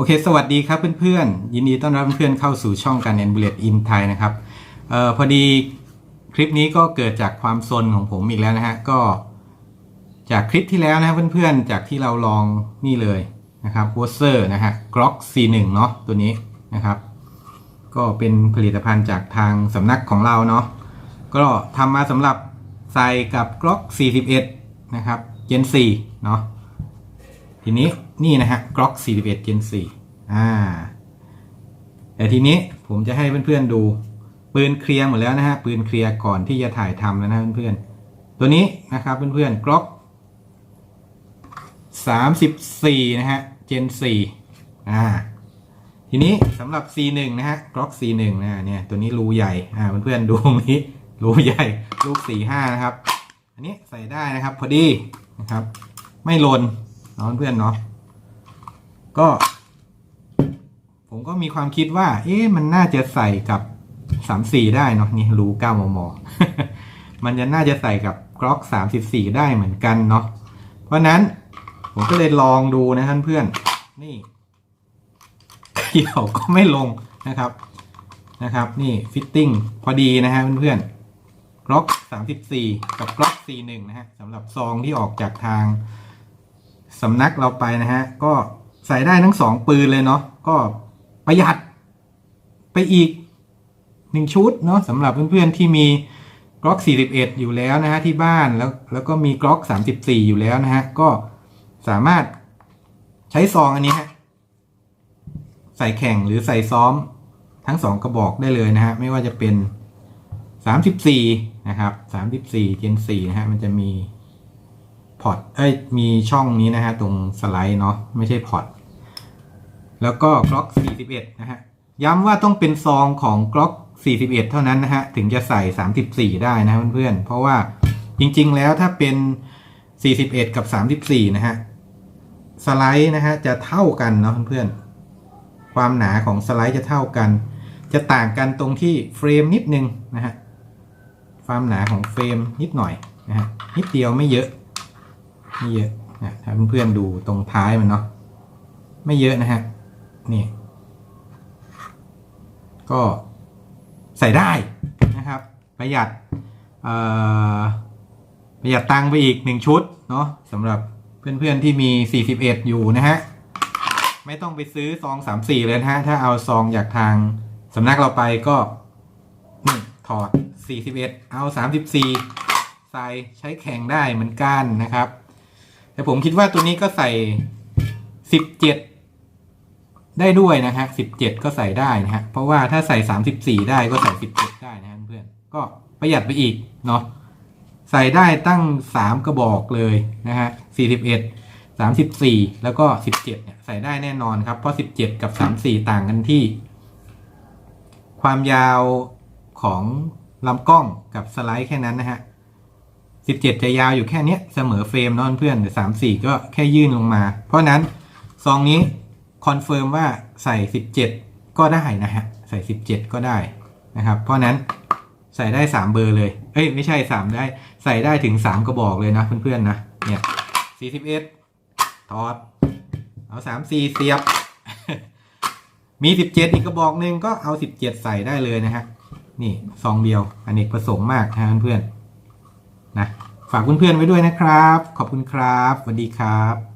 โอเค สวัสดีครับเพื่อนๆ ยินดีต้อนรับเพื่อนๆเข้าสู่ช่องการแอนบูเลตอินไทยนะครับเอ่อพอดีคลิปนี้ก็เกิดจากความซนของผมอีกแล้วนะฮะ ก็จากคลิปที่แล้วนะเพื่อนๆ จากที่เราลองนี่เลยนะครับวอเซอร์นะฮะ Glock C1 เนาะตัวนี้นะครับ ก็เป็นผลิตภัณฑ์จากทางสำนักของเราเนาะ ก็ทำมาสำหรับใส่กับ Glock 41 นะครับ Gen 4เนาะ ทีนี้ นี่นะฮะ Glock 41 Gen 4อ่า แต่ทีนี้ผมจะให้เพื่อนๆดูปืนเคลียร์หมดแล้วนะฮะปืนเคลียร์ก่อนที่จะถ่ายทำแล้วนะเพื่อนๆตัวนี้นะครับเพื่อนๆ Glock 34นะฮะ Gen 4อ่าทีนี้สำหรับ C1 นะฮะ Glock C1 นะเนี่ยตัวนี้รูใหญ่อ่าเพื่อนๆดูตรงนี้รูใหญ่ลูก45นะครับ อันนี้ใส่ได้นะครับ พอดีนะครับ ไม่หล่นเนาะเพื่อนๆเนาะ ก็ ผมก็มีความคิดว่า เอ๊ะมันน่าจะใส่กับ34ได้เนาะนี่รู้9มม มันจะน่าจะใส่กับ Glock 34ได้เหมือนกันเนาะเพราะนั้นผมก็เลยลองดูนะท่านเพื่อน นี่เกี่ยวก็ไม่ลงนะครับนะครับ นี่ฟิตติ้งพอดีนะฮะเพื่อนๆ Glock 34กับ Glock 41นะฮะสำหรับซองที่ออกจากทางสำนักเราไปนะฮะ ก็ ใส่ได้ทั้งสองปืนเลยเนาะก็ประหยัดไปอีกหนึ่งชุดเนาะสำหรับเพื่อนๆที่มี Glock 41 อยู่แล้วนะฮะที่บ้านแล้วแล้วก็มี Glock 34 อยู่แล้วนะฮะก็สามารถใช้ซองอันนี้ฮะใส่แข่งหรือใส่ซ้อมทั้งสองกระบอกได้เลยนะฮะไม่ว่าจะเป็น 34 นะครับ 34 Gen 4นะฮะมันจะมี พอร์ตเอ้ยมีช่องนี้นะฮะตรงสไลด์เนาะไม่ใช่พอร์ตแล้วก็ Glock 41 นะฮะ ย้ำว่าต้องเป็นซองของ Glock 41 เท่านั้นนะฮะ ถึงจะใส่ 34 ได้นะเพื่อนๆ เพราะว่าจริงๆ แล้วถ้าเป็น 41 กับ 34 นะฮะ สไลด์นะฮะ จะเท่ากันเนาะเพื่อนๆ ความหนาของสไลด์จะเท่ากัน จะต่างกันตรงที่เฟรมนิดนึงนะฮะ ความหนาของเฟรมนิดหน่อยนะฮะ นิดเดียวไม่เยอะ ไม่เยอะนะถ้าเพื่อนๆดูตรงท้ายมันเนาะไม่เยอะนะฮะนี่ ก็ใส่ได้นะครับ ประหยัดประหยัดตังไปอีกหนึ่งชุดเนาะสำหรับเพื่อนๆที่มี 41 อยู่นะฮะ ไม่ต้องไปซื้อซองสามสี่เลยนะฮะ ถ้าเอาซองจากทางสำนักเราไปก็นี่ถอด 41 เอา 34 ใส่ใช้แข่งได้เหมือนกันนะครับ แต่ผมคิดว่าตัวนี้ก็ใส่17ได้ด้วยนะฮะ17ก็ใส่ได้นะฮะเพราะว่าถ้าใส่34ได้ก็ใส่17ได้นะเพื่อนก็ประหยัดไปอีกเนาะใส่ได้ตั้ง3กระบอกเลยนะฮะ41 34แล้วก็17เนี่ยใส่ได้แน่นอนครับ เพราะ17กับ34ต่างกันที่ ความยาวของลำกล้องกับสไลด์แค่นั้นนะฮะ 17จะยาวอยู่แค่นี้เสมอเฟรมนอนเพื่อนแต่34ก็แค่ยื่นลงมา เพราะนั้นซองนี้คอนเฟิร์มว่าใส่17ก็ได้นะฮะ ใส่17ก็ได้นะครับ เพราะนั้นใส่ได้3เบอร์เลย เอ้ยไม่ใช่3ได้ใส่ได้ถึง3กระบอกเลยนะเพื่อนๆนะ เนี่ย41ถอด เอา3 4เสียบ มี17อีกกระบอกหนึ่งก็เอา17ใส่ได้เลยนะฮะ นี่ซองเดียวอนเนกประสงค์มากนะเพื่อนๆ นะฝากเพื่อนๆไว้ด้วยนะครับ ขอบคุณครับสวัสดีครับ